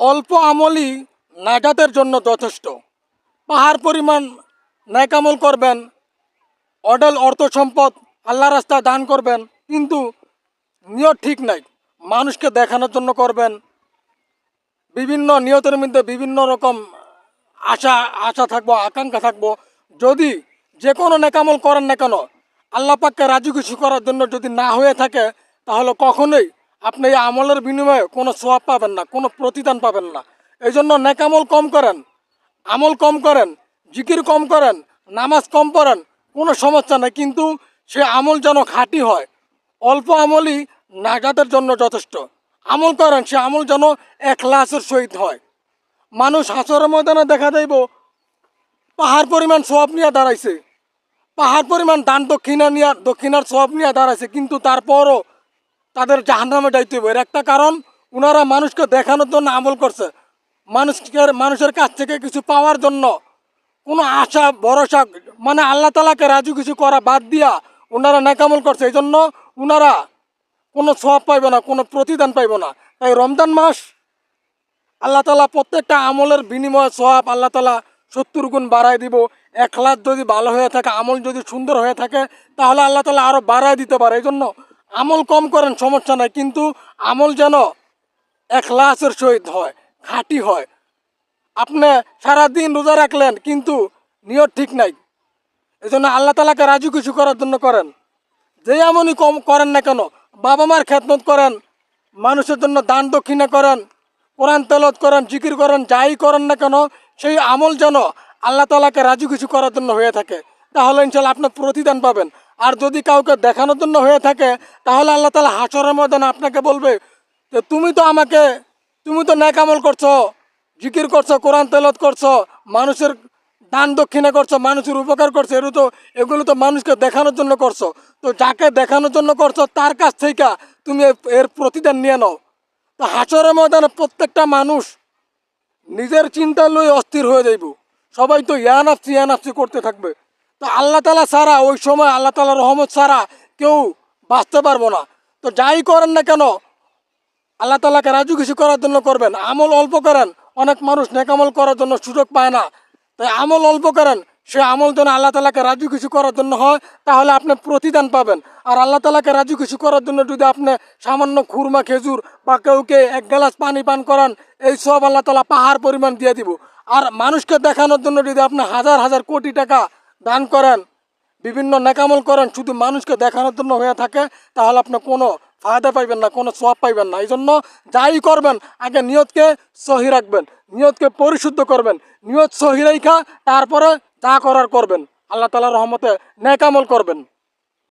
অল্প আমলই নাজাতের জন্য যথেষ্ট। পাহাড় পরিমাণ ন্যাকামল করবেন, অডেল অর্থ সম্পদ আল্লাহ রাস্তায় দান করবেন, কিন্তু নিয়ত ঠিক নাই। মানুষকে দেখানোর জন্য করবেন। বিভিন্ন নিয়তের মধ্যে বিভিন্ন রকম আশা আশা থাকব, আকাঙ্ক্ষা থাকব। যদি যে কোনো নেকামল করেন না কেন, আল্লাহ পাককে রাজি খুশি করার জন্য যদি না হয়ে থাকে, তাহলে কখনোই আপনি এই আমলের বিনিময়ে কোনো সোয়াব পাবেন না, কোনো প্রতিদান পাবেন না। এই জন্য নেকামল কম করেন, আমল কম করেন, জিকির কম করেন, নামাজ কম পড়েন, কোনো সমস্যা নেই। কিন্তু সে আমল যেন খাঁটি হয়, অল্প আমলই নাজাতের জন্য যথেষ্ট। আমল করেন, সে আমল যেন একলাসের সহিত হয়। মানুষ হাসরের ময়দানে দেখা যাইব, পাহাড় পরিমাণ সব নিয়ে দাঁড়াইছে। পাহাড় পরিমাণ দান দক্ষিণা নিয়ে দক্ষিণার সব নিয়ে দাঁড়াইছে, কিন্তু তারপরও তাদের জাহান্নামে দায়িত্ব হবে এর একটা কারণ ওনারা মানুষকে দেখানোর জন্য আমল করছে। মানুষকে মানুষের কাছ থেকে কিছু পাওয়ার জন্য কোনো আশা, ভরসা মানে আল্লাহ তালাকে রাজু কিছু করা বাদ দিয়া ওনারা নাকামল করছে। এই জন্য ওনারা কোনো সব পাইবে না, কোনো প্রতিদান পাইবে না। তাই রমজান মাস, আল্লাহ তালা প্রত্যেকটা আমলের বিনিময়ে সব আল্লাহ তালা সত্তর গুণ বাড়ায় দিব। একলাস যদি ভালো হয়ে থাকে, আমল যদি সুন্দর হয়ে থাকে, তাহলে আল্লাহ তালা আরও বাড়ায় দিতে পারে। এই জন্য আমল কম করেন, সমস্যা নাই, কিন্তু আমল যেন একলাসের সহিত হয়, খাঁটি হয়। আপনি সারাদিন রোজা রাখলেন, কিন্তু নিয়ত ঠিক নাই। এই জন্য আল্লাহ তালাকে রাজু কিছু করার জন্য করেন। যে এমনই কম করেন না কেন, বাবা মার খেদমত করেন, মানুষের জন্য দান দক্ষিণা করেন, কোরআন তেলত করেন, জিকির করেন, যাই করেন না কেন, সেই আমল যেন আল্লাহ তালাকে রাজু কিছু করার জন্য হয়ে থাকে। তাহলে ইনশাল্লাহ আপনার প্রতিদান পাবেন। আর যদি কাউকে দেখানোর জন্য হয়ে থাকে, তাহলে আল্লাহ তালা হাসরের ময়দানে আপনাকে বলবে যে, তুমি তো আমাকে, তুমি তো ন্যাক আমল করছ, জিকির করছ, কোরআন তেলত করছ, মানুষের দান দক্ষিণা করছ, মানুষের উপকার করছ এগুলো তো এগুলো তো মানুষকে দেখানোর জন্য করছ। তো যাকে দেখানোর জন্য করছ, তার কাছ থেকে তুমি এর- এর প্রতিদান নিয়ে নাও। তো হাসরের ময়দানে প্রত্যেকটা মানুষ নিজের চিন্তা লই অস্থির হয়ে যাইব। সবাই তো ইয়ানাফসি ইয়ানাফসি করতে থাকবে। তো আল্লাহ তালা ছাড়া, ওই সময় আল্লাহ তালা রহমত ছাড়া কেউ বাঁচতে পারব না। তো যাই করেন না কেন, আল্লাহ তালাকে রাজু কিছু করার জন্য করবেন। আমল অল্প করেন, অনেক মানুষ নেকামল করার জন্য সুযোগ পায় না। তাই আমল অল্প করেন, সে আমল যেন আল্লাহ তালাকে রাজু কিছু করার জন্য হয়, তাহলে আপনি প্রতিদান পাবেন। আর আল্লাহ তালাকে রাজু কিছু করার জন্য যদি আপনি সামান্য খুরমা, খেজুর বা কেউকে এক গ্লাস পানি পান করান, এই সব আল্লাহ তালা পাহাড় পরিমাণ দিয়ে দিব। আর মানুষকে দেখানোর জন্য যদি আপনি হাজার হাজার কোটি টাকা দান করেন, বিভিন্ন নেকামল করেন, শুধু মানুষকে দেখানোর জন্য হয়ে থাকে, তাহলে আপনি কোনো ফায়দা পাইবেন না, কোনো সব পাইবেন না। এই জন্য যাই করবেন, আগে নিয়তকে সহি রাখবেন, নিয়তকে পরিশুদ্ধ করবেন, নিয়ত সহি রেখা তারপরে যা করার করবেন। আল্লাহ তালার রহমতে নেকামল করবেন।